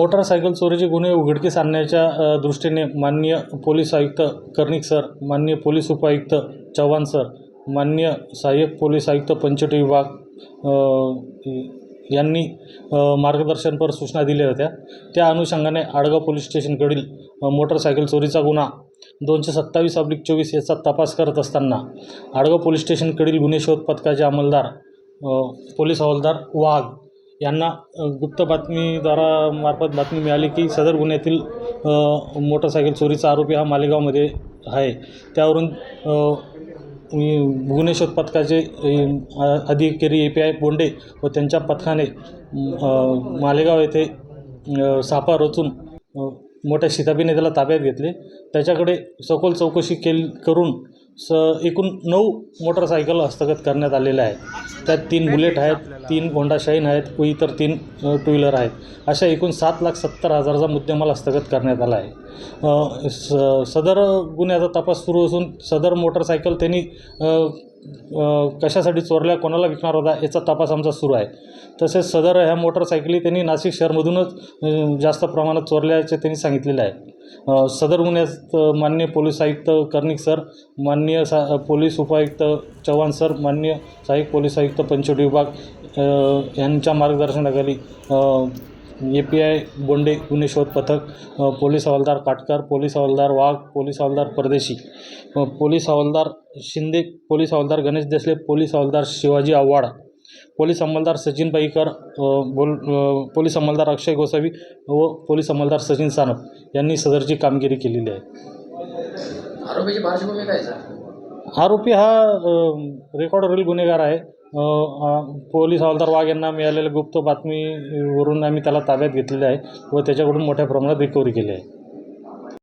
Motorcycle चोरीचे गुन्हे उघडकीस आणण्याच्या दृष्टीने माननीय पोलीस आयुक्त कर्णिक सर माननीय पोलीस उपायुक्त चव्हाण सर माननीय सहाय्यक पोलीस आयुक्त पंचवटी विभाग यांनी मार्गदर्शनपर सूचना दिल्या होत्या. त्या अनुषंगाने आडगाव पोलीस स्टेशनकडील मोटरसायकल चोरीचा गुन्हा दोनशे सत्तावीस अब्लिक चोवीस याचा तपास करत असताना आडगाव पोलीस स्टेशनकडील गुन्हे शोध पथकाचे अंमलदार पोलीस हवालदार वाघ यांना गुप्त बातमीदारामार्फत बातमी मिळाली की सदर गुन्ह्यातील मोटरसायकल चोरीचा आरोपी हा मालेगावमध्ये आहे. त्यावरून गुन्हे शोध पथकाचे अधिकारी ए पी आय बोंडे व त्यांच्या पथकाने मालेगाव येथे सापा रचून मोठ्या शिताबीने त्याला ताब्यात घेतले. त्याच्याकडे सखोल चौकशी केली करून स एकूण नऊ मोटरसायकल हस्तगत करण्यात आलेल्या आहेत. त्यात तीन बुलेट आहेत तीन होंडा शाईन आहेत व इतर तीन टू व्हीलर आहेत. अशा एकूण सात लाख सत्तर हजाराचा मुद्देमाल हस्तगत करण्यात आला आहे. स सदर गुन्ह्याचा तपास सुरू असून सदर मोटरसायकल त्यांनी कशासाठी चोरल्या कोणाला विकणार होता याचा तपास आमचा सुरू आहे. तसेच सदर ह्या मोटरसायकली त्यांनी नाशिक शहरमधूनच जास्त प्रमाणात चोरल्याचे त्यांनी सांगितलेलं आहे. सदर गुन्ह्यात मान्य पोलीस आयुक्त कर्णिक सर माननीय सा पोलीस उपायुक्त चव्हाण सर मान्य सहाय्यक पोलीस आयुक्त पंचवटी विभाग यांच्या मार्गदर्शनाखाली ए पी आय बोंडे गुन्हे शोध पथक पोलीस हवालदार काटकर पोलीस हवालदार वाघ पोलीस हवालदार परदेशी पोलीस हवालदार शिंदे पोलीस हवालदार गणेश देसले पोलीस हवालदार शिवाजी आव्हाड पोलीस अंमलदार सचिन पाईकर बोल पोलीस अंमलदार अक्षय गोसावी व पोलीस अंमलदार सचिन सानप यांनी सदरची कामगिरी केलेली आहे. आरोपीची पार्श्वभूमी काय आरोपी हा रेकॉर्डवरील गुन्हेगार आहे. पोलीस हवालदार वाघ यांना मिळालेल्या गुप्त बातमीवरून आम्ही त्याला ताब्यात घेतलेले आहे व त्याच्याकडून मोठ्या प्रमाणात रिकव्हरी केली आहे.